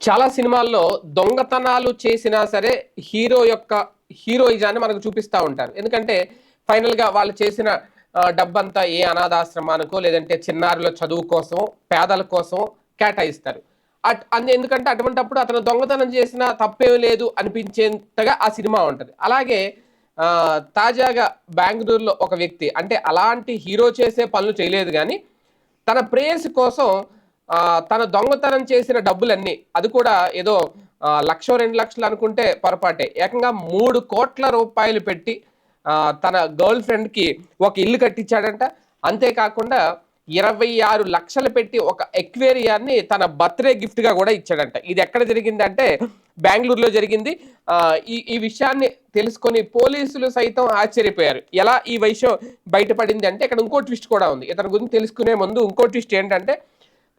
చాలా సినిమాల్లో దొంగతనాలు చేసినా సరే హీరో యొక్క హీరోయిజాన్ని మనకు చూపిస్తూ ఉంటారు. ఎందుకంటే ఫైనల్గా వాళ్ళు చేసిన డబ్బంతా ఏ అనాథాశ్రమానికో లేదంటే చిన్నారుల చదువు కోసం పేదల కోసం కేటాయిస్తారు. అట్ అందు ఎందుకంటే అటువంటప్పుడు అతను దొంగతనం చేసినా తప్పేం లేదు అనిపించేంతగా ఆ సినిమా ఉంటుంది. అలాగే తాజాగా బెంగళూరులో ఒక వ్యక్తి అంటే అలాంటి హీరో చేసే పనులు చేయలేదు కానీ తన ప్రేయస్ కోసం తన దొంగతనం చేసిన డబ్బులన్నీ అది కూడా ఏదో లక్షో లక్ష రెండు లక్షలు అనుకుంటే పొరపాటే. ఏకంగా మూడు కోట్ల రూపాయలు పెట్టి తన గర్ల్ ఫ్రెండ్కి ఒక ఇల్లు కట్టించాడంట. అంతేకాకుండా ఇరవై ఆరు లక్షలు పెట్టి ఒక ఎక్వేరియాన్ని తన బర్త్డే గిఫ్ట్గా కూడా ఇచ్చాడంట. ఇది ఎక్కడ జరిగిందంటే బెంగళూరులో జరిగింది. ఈ ఈ విషయాన్ని తెలుసుకొని పోలీసులు సైతం ఆశ్చర్యపోయారు. ఎలా ఈ వైషం బయటపడింది అంటే ఇక్కడ ఇంకో ట్విస్ట్ కూడా ఉంది. ఇతని గురించి తెలుసుకునే ముందు ఇంకో ట్విస్ట్ ఏంటంటే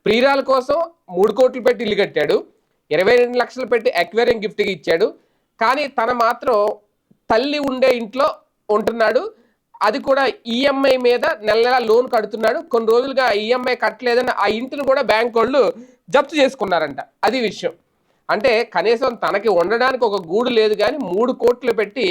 ప్రియురాల కోసం మూడు కోట్లు పెట్టి ఇల్లు కట్టాడు. ఇరవై రెండు లక్షలు పెట్టి అక్వేరియం గిఫ్ట్గా ఇచ్చాడు. కానీ తన మాత్రం తల్లి ఉండే ఇంట్లో ఉంటున్నాడు. అది కూడా ఈఎంఐ మీద నెల నెల లోన్ కడుతున్నాడు. కొన్ని రోజులుగా ఈఎంఐ కట్టలేదని ఆ ఇంటిని కూడా బ్యాంక్ వాళ్ళు జప్తు చేసుకున్నారంట. అది విషయం. అంటే కనీసం తనకి ఉండడానికి ఒక గూడు లేదు కానీ మూడు కోట్లు పెట్టి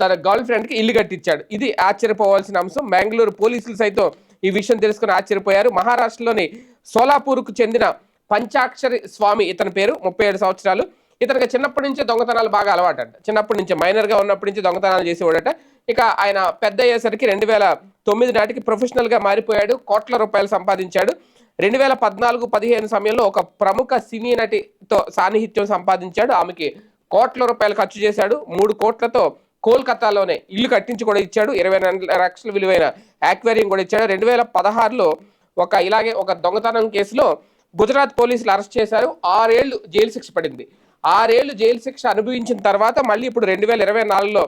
తన గర్ల్ ఫ్రెండ్కి ఇల్లు కట్టించాడు. ఇది ఆశ్చర్యపోవాల్సిన అంశం. బెంగళూరు పోలీసులు సైతం ఈ విషయం తెలుసుకుని ఆశ్చర్యపోయారు. మహారాష్ట్రలోని సోలాపూర్కు చెందిన పంచాక్షరి స్వామి ఇతని పేరు ముప్పై ఏడు సంవత్సరాలు. ఇతనికి చిన్నప్పటి నుంచే దొంగతనాలు బాగా అలవాటంట. చిన్నప్పటి నుంచి మైనర్గా ఉన్నప్పటి నుంచి దొంగతనాలు చేసేవాడట. ఇక ఆయన పెద్ద అయ్యేసరికి రెండు వేల తొమ్మిది నాటికి ప్రొఫెషనల్గా మారిపోయాడు. కోట్ల రూపాయలు సంపాదించాడు. రెండు వేల పద్నాలుగు పదిహేను సమయంలో ఒక ప్రముఖ సినీ నటితో సాన్నిహిత్యం సంపాదించాడు. ఆమెకి కోట్ల రూపాయలు ఖర్చు చేశాడు. మూడు కోట్లతో కోల్కతాలోనే ఇల్లు కట్టించి కూడా ఇచ్చాడు. ఇరవై లక్షల విలువైన యాక్వేరియం కూడా ఇచ్చాడు. రెండు వేల పదహారులో ఒక ఇలాగే ఒక దొంగతనం కేసులో గుజరాత్ పోలీసులు అరెస్ట్ చేశారు. ఆరేళ్ళు జైలు శిక్ష పడింది. ఆరేళ్ళు జైలు శిక్ష అనుభవించిన తర్వాత మళ్ళీ ఇప్పుడు రెండు వేల ఇరవై నాలుగులో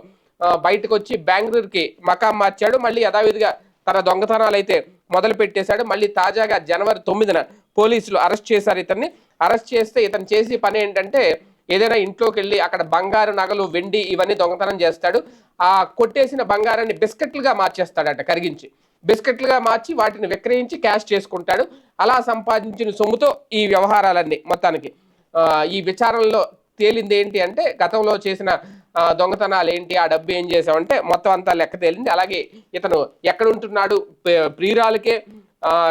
బయటకు వచ్చి బెంగళూరుకి మకాం మార్చాడు. మళ్ళీ యథావిధిగా తన దొంగతనాలు అయితే మొదలు పెట్టేశాడు. మళ్ళీ తాజాగా జనవరి తొమ్మిదిన పోలీసులు అరెస్ట్ చేశారు ఇతన్ని. అరెస్ట్ చేస్తే ఇతను చేసే పని ఏంటంటే ఏదైనా ఇంట్లోకి వెళ్ళి అక్కడ బంగారు నగలు వెండి ఇవన్నీ దొంగతనం చేస్తాడు. ఆ కొట్టేసిన బంగారాన్ని బిస్కెట్లుగా మార్చేస్తాడట కరిగించి. బిస్కెట్లుగా మార్చి వాటిని విక్రయించి క్యాష్ చేసుకుంటాడు. అలా సంపాదించిన సొమ్ముతో ఈ వ్యవహారాలన్నీ మొత్తానికి. ఈ విచారణలో తేలింది ఏంటి అంటే గతంలో చేసిన దొంగతనాలు ఏంటి ఆ డబ్బు ఏం చేసామంటే మొత్తం అంతా లెక్క తేలింది. అలాగే ఇతను ఎక్కడ ఉంటున్నాడు ప్రియురాలకే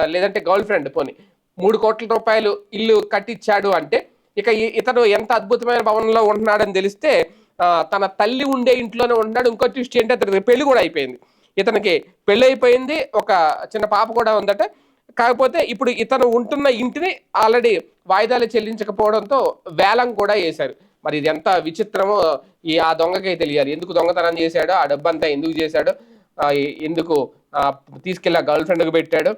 లేదంటే గర్ల్ ఫ్రెండ్ పోని మూడు కోట్ల రూపాయలు ఇల్లు కట్టించాడు అంటే ఇక ఈ- ఇతను ఎంత అద్భుతమైన భవనంలో ఉంటున్నాడని తెలిస్తే తన తల్లి ఉండే ఇంట్లోనే ఉంటున్నాడు. ఇంకో ట్విస్ట్ ఏంటి అతనికి పెళ్ళి కూడా అయిపోయింది. ఇతనికి పెళ్ళైపోయింది ఒక చిన్న పాప కూడా ఉందట. కాకపోతే ఇప్పుడు ఇతను ఉంటున్న ఇంటిని ఆల్రెడీ వాయిదాలు చెల్లించకపోవడంతో వేలం కూడా వేశారు. మరి ఇది ఎంత విచిత్రమో ఈ ఆ దొంగకే తెలియాలి. ఎందుకు దొంగతనం చేశాడో? ఆ డబ్బంతా ఎందుకు చేశాడో? ఎందుకు తీసుకెళ్ళి ఆ గర్ల్ ఫ్రెండ్కి పెట్టాడు?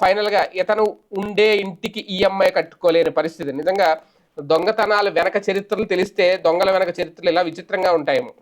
ఫైనల్గా ఇతను ఉండే ఇంటికి ఈఎంఐ కట్టుకోలేని పరిస్థితి. నిజంగా దొంగతనాలు వెనక చరిత్రలు తెలిస్తే దొంగల వెనక చరిత్రలు ఇలా విచిత్రంగా ఉంటాయేమో.